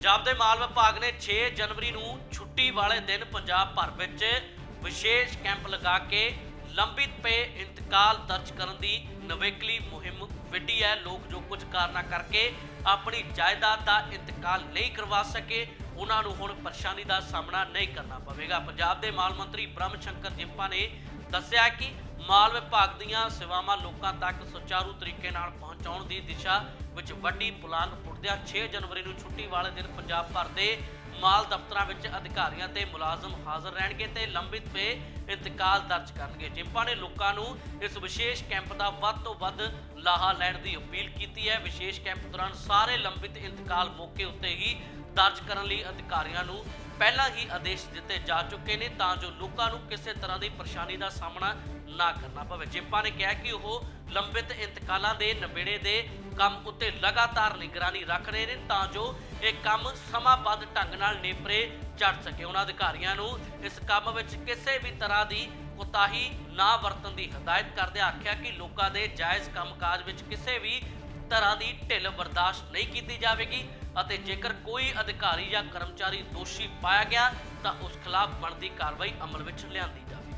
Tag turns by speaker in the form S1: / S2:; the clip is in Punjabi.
S1: ਪੰਜਾਬ ਦੇ ਮਾਲ ਵਿਭਾਗ ਨੇ 6 ਜਨਵਰੀ ਨੂੰ ਛੁੱਟੀ ਵਾਲੇ ਦਿਨ ਪੰਜਾਬ ਭਰ ਵਿੱਚ ਵਿਸ਼ੇਸ਼ ਕੈਂਪ ਲਗਾ ਕੇ ਲੰਬਿਤ ਪਏ ਇੰਤਕਾਲ ਦਰਜ ਕਰਨ ਦੀ ਨਵੇਕਲੀ ਮੁਹਿੰਮ ਵਿੱਢੀ ਹੈ। ਲੋਕ ਜੋ ਕੁਝ ਕਾਰਨਾਂ ਕਰਕੇ ਆਪਣੀ ਜਾਇਦਾਦ ਦਾ ਇੰਤਕਾਲ ਨਹੀਂ ਕਰਵਾ ਸਕੇ, ਉਹਨਾਂ ਨੂੰ ਹੁਣ ਪਰੇਸ਼ਾਨੀ ਦਾ ਸਾਹਮਣਾ ਨਹੀਂ ਕਰਨਾ ਪਵੇਗਾ। ਪੰਜਾਬ ਦੇ ਮਾਲ ਮੰਤਰੀ ਬ੍ਰਹਮ ਸ਼ੰਕਰ ਜਿੰਪਾ ਨੇ ਦੱਸਿਆ ਕਿ ਮਾਲ ਵਿਭਾਗ ਦੀਆਂ ਸੇਵਾਵਾਂ ਲੋਕਾਂ ਤੱਕ ਸੁਚਾਰੂ ਤਰੀਕੇ ਨਾਲ ਪਹੁੰਚਾਉਣ ਦੀ ਦਿਸ਼ਾ ਵਿੱਚ ਵੱਡੀ ਪੁਲਾਂਘ ਪੁੱਟਦਿਆਂ 6 ਜਨਵਰੀ ਨੂੰ ਛੁੱਟੀ ਵਾਲੇ ਦਿਨ ਪੰਜਾਬ ਭਰ ਦੇ ਮਾਲ ਦਫ਼ਤਰਾਂ ਵਿੱਚ ਅਧਿਕਾਰੀਆਂ ਤੇ ਮੁਲਾਜ਼ਮ ਹਾਜ਼ਰ ਰਹਿਣਗੇ ਤੇ ਲੰਬਿਤ ਪਏ ਇੰਤਕਾਲ ਦਰਜ ਕਰਨਗੇ। ਜਿੰਪਾ ਨੇ ਲੋਕਾਂ ਨੂੰ ਇਸ ਵਿਸ਼ੇਸ਼ ਕੈਂਪ ਦਾ ਵੱਧ ਤੋਂ ਵੱਧ ਲਾਹਾ ਲੈਣ ਦੀ ਅਪੀਲ ਕੀਤੀ ਹੈ। ਵਿਸ਼ੇਸ਼ ਕੈਂਪ ਦੌਰਾਨ ਸਾਰੇ ਲੰਬਿਤ ਇੰਤਕਾਲ ਮੌਕੇ ਉੱਤੇ ਹੀ ਦਰਜ ਕਰਨ ਲਈ ਅਧਿਕਾਰੀਆਂ ਨੂੰ ਪਹਿਲਾਂ ਹੀ ਆਦੇਸ਼ ਦਿੱਤੇ ਜਾ ਚੁੱਕੇ ਨੇ ਤਾਂ ਜੋ ਲੋਕਾਂ ਨੂੰ ਕਿਸੇ ਤਰ੍ਹਾਂ ਦੀ ਪਰੇਸ਼ਾਨੀ ਦਾ ਸਾਹਮਣਾ ਨਾ ਕਰਨਾ ਪਵੇ। ਜਿੰਪਾ ਨੇ ਕਿਹਾ ਕਿ ਉਹ ਲੰਬਿਤ ਇੰਤਕਾਲਾਂ ਦੇ ਨਵੇੜੇ ਦੇ ਕੰਮ ਉੱਤੇ ਲਗਾਤਾਰ ਨਿਗਰਾਨੀ ਰੱਖ ਰਹੇ ਨੇ ਤਾਂ ਜੋ ਇਹ ਕੰਮ ਸਮਾਬੱਧ ਢੰਗ ਨਾਲ ਨੇਪਰੇ ਚੜ ਸਕੇ। ਉਹਨਾਂ ਅਧਿਕਾਰੀਆਂ ਨੂੰ ਇਸ ਕੰਮ ਵਿੱਚ ਕਿਸੇ ਵੀ ਤਰ੍ਹਾਂ ਦੀ ਕੋਤਾਹੀ ਨਾ ਵਰਤਣ ਦੀ ਹਦਾਇਤ ਕਰਦਿਆਂ ਆਖਿਆ ਕਿ ਲੋਕਾਂ ਦੇ ਜਾਇਜ਼ ਕੰਮਕਾਜ ਵਿੱਚ ਕਿਸੇ ਵੀ ਤਰ੍ਹਾਂ ਦੀ ਢਿੱਲ ਬਰਦਾਸ਼ਤ ਨਹੀਂ ਕੀਤੀ ਜਾਵੇਗੀ ਅਤੇ ਜੇਕਰ ਕੋਈ ਅਧਿਕਾਰੀ ਜਾਂ ਕਰਮਚਾਰੀ ਦੋਸ਼ੀ ਪਾਇਆ ਗਿਆ ਤਾਂ ਉਸ ਖਿਲਾਫ ਬਣਦੀ ਕਾਰਵਾਈ ਅਮਲ ਵਿੱਚ ਲਿਆਂਦੀ ਜਾਵੇ